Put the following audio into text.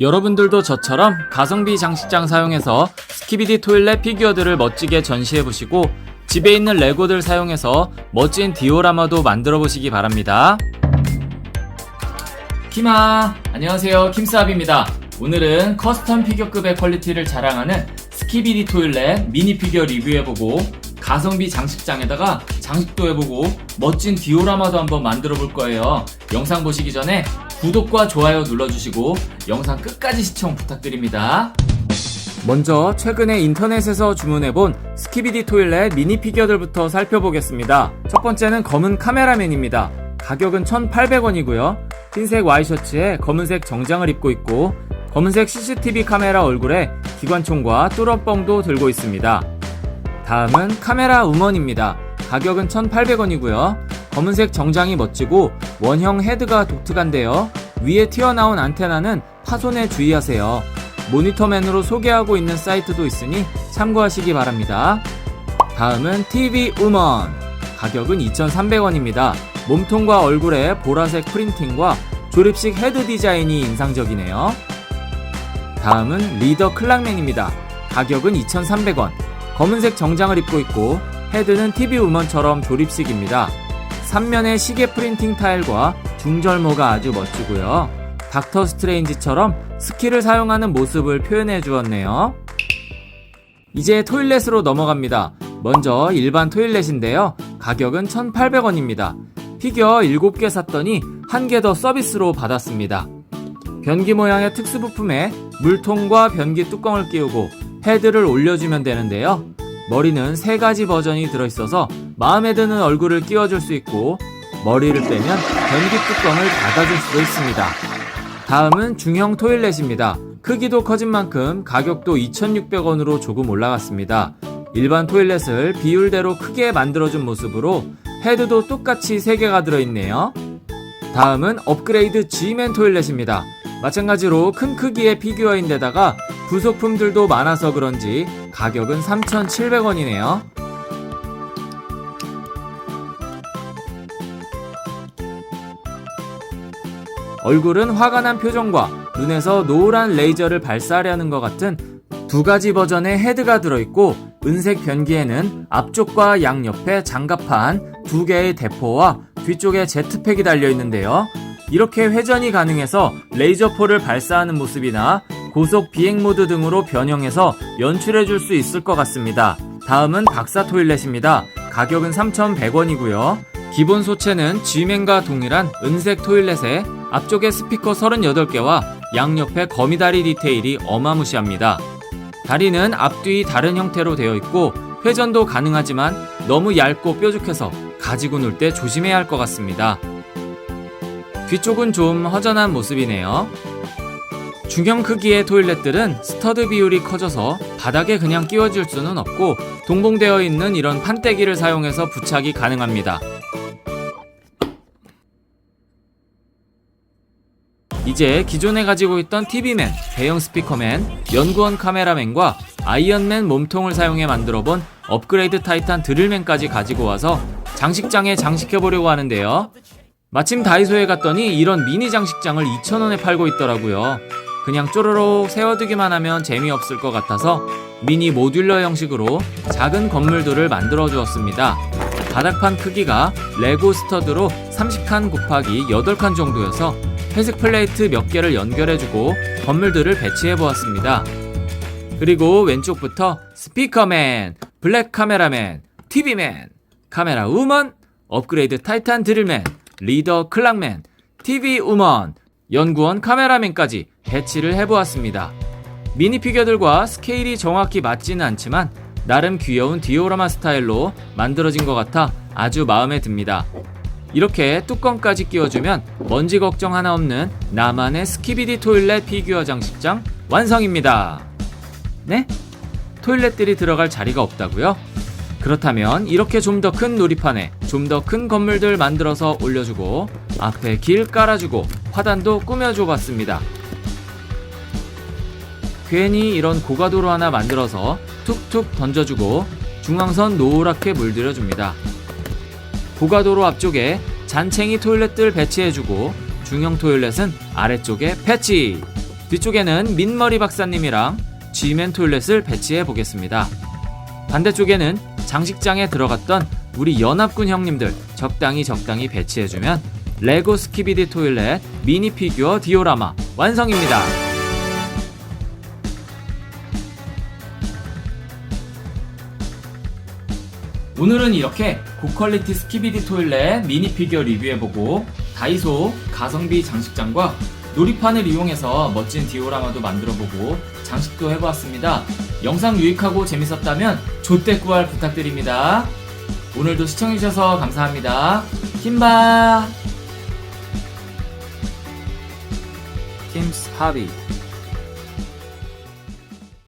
여러분들도 저처럼 가성비 장식장 사용해서 스키비디 토일렛 피규어들을 멋지게 전시해보시고 집에 있는 레고들 사용해서 멋진 디오라마도 만들어 보시기 바랍니다. 키마 안녕하세요 킴스압입니다. 오늘은 커스텀 피규어급의 퀄리티를 자랑하는 스키비디 토일렛 미니 피규어 리뷰해보고 가성비 장식장에다가 장식도 해보고 멋진 디오라마도 한번 만들어 볼 거예요. 영상 보시기 전에 구독과 좋아요 눌러주시고 영상 끝까지 시청 부탁드립니다. 먼저 최근에 인터넷에서 주문해본 스키비디 토일렛 미니 피규어들부터 살펴보겠습니다. 첫 번째는 검은 카메라맨입니다. 가격은 1,800원이고요. 흰색 와이셔츠에 검은색 정장을 입고 있고 검은색 CCTV 카메라 얼굴에 기관총과 뚜러뻥도 들고 있습니다. 다음은 카메라 우먼입니다. 가격은 1,800원이고요. 검은색 정장이 멋지고 원형 헤드가 독특한데요. 위에 튀어나온 안테나는 파손에 주의하세요. 모니터맨으로 소개하고 있는 사이트도 있으니 참고하시기 바랍니다. 다음은 TV 우먼. 가격은 2,300원입니다. 몸통과 얼굴에 보라색 프린팅과 조립식 헤드 디자인이 인상적이네요. 다음은 리더 클락맨입니다. 가격은 2,300원. 검은색 정장을 입고 있고 헤드는 TV 우먼처럼 조립식입니다. 3면의 시계 프린팅 타일과 중절모가 아주 멋지고요. 닥터 스트레인지처럼 스키를 사용하는 모습을 표현해 주었네요. 이제 토일렛으로 넘어갑니다. 먼저 일반 토일렛인데요. 가격은 1,800원입니다. 피규어 7개 샀더니 한 개 더 서비스로 받았습니다. 변기 모양의 특수 부품에 물통과 변기 뚜껑을 끼우고 헤드를 올려주면 되는데요. 머리는 세 가지 버전이 들어있어서 마음에 드는 얼굴을 끼워줄 수 있고 머리를 빼면 변기 뚜껑을 닫아줄 수도 있습니다. 다음은 중형 토일렛입니다. 크기도 커진 만큼 가격도 2,600원으로 조금 올라갔습니다. 일반 토일렛을 비율대로 크게 만들어준 모습으로 헤드도 똑같이 3개가 들어있네요. 다음은 업그레이드 G맨 토일렛입니다. 마찬가지로 큰 크기의 피규어인데다가 부속품들도 많아서 그런지 가격은 3,700원이네요. 얼굴은 화가 난 표정과 눈에서 노란 레이저를 발사하려는 것 같은 두 가지 버전의 헤드가 들어있고 은색 변기에는 앞쪽과 양옆에 장갑판 두 개의 대포와 뒤쪽에 제트팩이 달려 있는데요. 이렇게 회전이 가능해서 레이저포를 발사하는 모습이나 고속 비행 모드 등으로 변형해서 연출해 줄 수 있을 것 같습니다. 다음은 박사 토일렛입니다. 가격은 3,100원이고요. 기본 소체는 G맨과 동일한 은색 토일렛에 앞쪽에 스피커 38개와 양옆에 거미다리 디테일이 어마무시합니다. 다리는 앞뒤 다른 형태로 되어 있고 회전도 가능하지만 너무 얇고 뾰족해서 가지고 놀 때 조심해야 할 것 같습니다. 뒤쪽은 좀 허전한 모습이네요. 중형 크기의 토일렛들은 스터드 비율이 커져서 바닥에 그냥 끼워질 수는 없고 동봉되어 있는 이런 판때기를 사용해서 부착이 가능합니다. 이제 기존에 가지고 있던 TV맨, 대형 스피커맨, 연구원 카메라맨과 아이언맨 몸통을 사용해 만들어 본 업그레이드 타이탄 드릴맨까지 가지고 와서 장식장에 장식해보려고 하는데요. 마침 다이소에 갔더니 이런 미니 장식장을 2,000원에 팔고 있더라고요. 그냥 쪼르륵 세워두기만 하면 재미없을 것 같아서 미니 모듈러 형식으로 작은 건물들을 만들어 주었습니다. 바닥판 크기가 레고 스터드로 30칸 곱하기 8칸 정도여서 회색 플레이트 몇 개를 연결해주고 건물들을 배치해 보았습니다. 그리고 왼쪽부터 스피커맨, 블랙 카메라맨, TV맨, 카메라 우먼, 업그레이드 타이탄 드릴맨, 리더 클락맨, TV 우먼, 연구원 카메라맨까지 배치를 해보았습니다. 미니 피규어들과 스케일이 정확히 맞지는 않지만 나름 귀여운 디오라마 스타일로 만들어진 것 같아 아주 마음에 듭니다. 이렇게 뚜껑까지 끼워주면 먼지 걱정 하나 없는 나만의 스키비디 토일렛 피규어 장식장 완성입니다. 네? 토일렛들이 들어갈 자리가 없다고요? 그렇다면 이렇게 좀 더 큰 놀이판에 좀 더 큰 건물들 만들어서 올려주고 앞에 길 깔아주고 화단도 꾸며줘 봤습니다. 괜히 이런 고가도로 하나 만들어서 툭툭 던져주고 중앙선 노랗게 물들여줍니다. 고가도로 앞쪽에 잔챙이 토일렛들 배치해주고 중형 토일렛은 아래쪽에 패치 뒤쪽에는 민머리 박사님이랑 G맨 토일렛을 배치해 보겠습니다. 반대쪽에는 장식장에 들어갔던 우리 연합군 형님들 적당히 적당히 배치해주면 레고 스키비디 토일렛 미니 피규어 디오라마 완성입니다. 오늘은 이렇게 고퀄리티 스키비디 토일렛 미니 피규어 리뷰해보고 다이소 가성비 장식장과 놀이판을 이용해서 멋진 디오라마도 만들어보고 장식도 해보았습니다. 영상 유익하고 재밌었다면 조대꾸알 부탁드립니다. 오늘도 시청해주셔서 감사합니다. 킴바! 킴스 하비